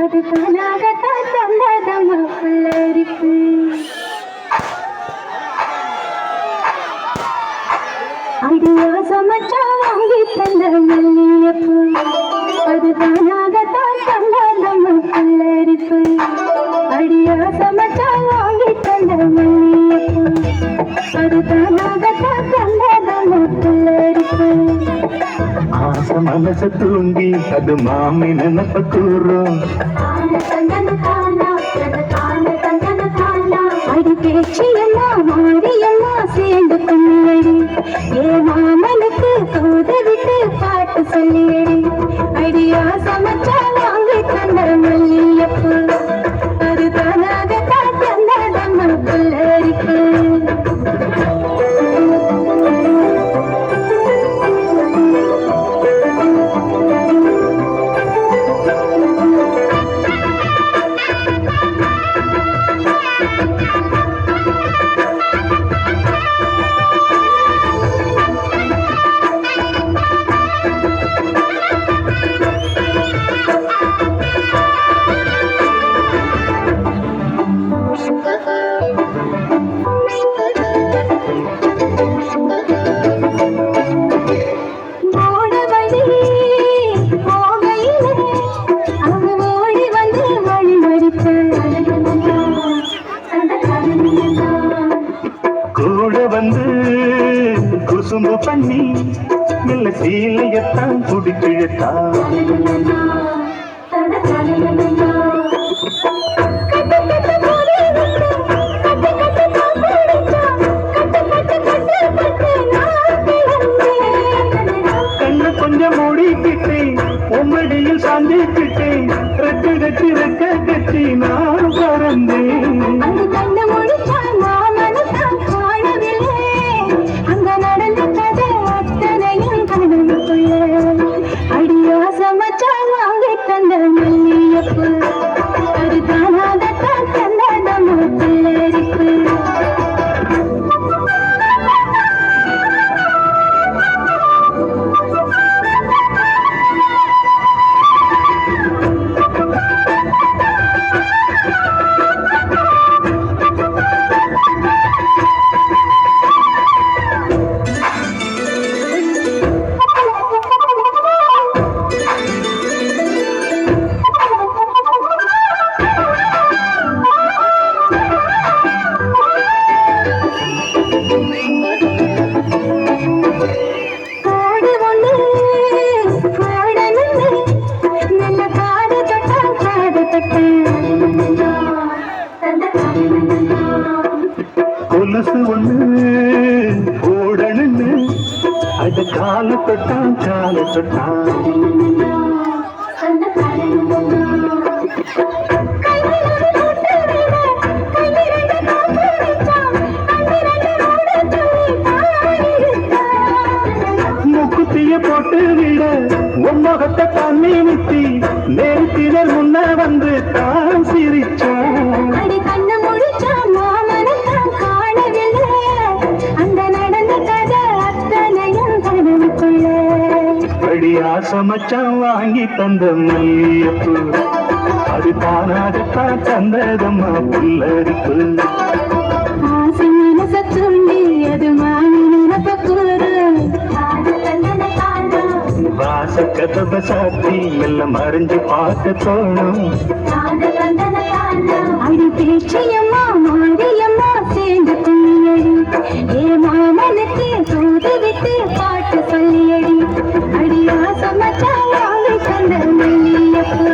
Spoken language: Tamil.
அது தானாகத்தான் தந்ததம்மா புல்லரிப்பு அது சமைச்சா வாங்கி தந்த மல்லியப்பு. அது தானாகத்தான் தந்ததம்மா புல்லரிப்பு அடியா சமைச்சா வாங்கி தந்த மல்லியப்பு. அது ஆசை மனச தூங்கி அது மாமி நினப்ப பேச்சு எல்லாம் மாறி எல்லாம் சேர்ந்து கொள்ளியடி ஏ மாமனுக்கு தூது விட்டு பாட்டு சொல்லியடி அடியா சமைச்சா குசும்பு பண்ணி மெல்ல சீலையத்தான் குடிக்கிழத்தா. கொலுசு ஒண்ணு போடணுன்னு அது கால தொட்டான் கால தொட்டான். முக்குத்திய போட்டு விட உம்மகத்தை தண்ணி ஊத்தி நேர்த்தினர் முன்ன வந்து கனவுக்குள்ளே. அடியா சமைச்சான் வாங்கி தந்த மல்லியப்பு அது தானாகத்தான் தந்ததம்மா புல்லரிப்பு. கதவை சாத்தி எல்லாம் அறிஞ்சு பார்க்க தோணும். அடி பேச்சியம்மா மாரியம்மா சேர்ந்து துணியடி ஏ மாமனுக்கு தூது விட்டு பாட்டு சொல்லியடி. அடியா சமச்சாங்க தந்த மல்லியப்போ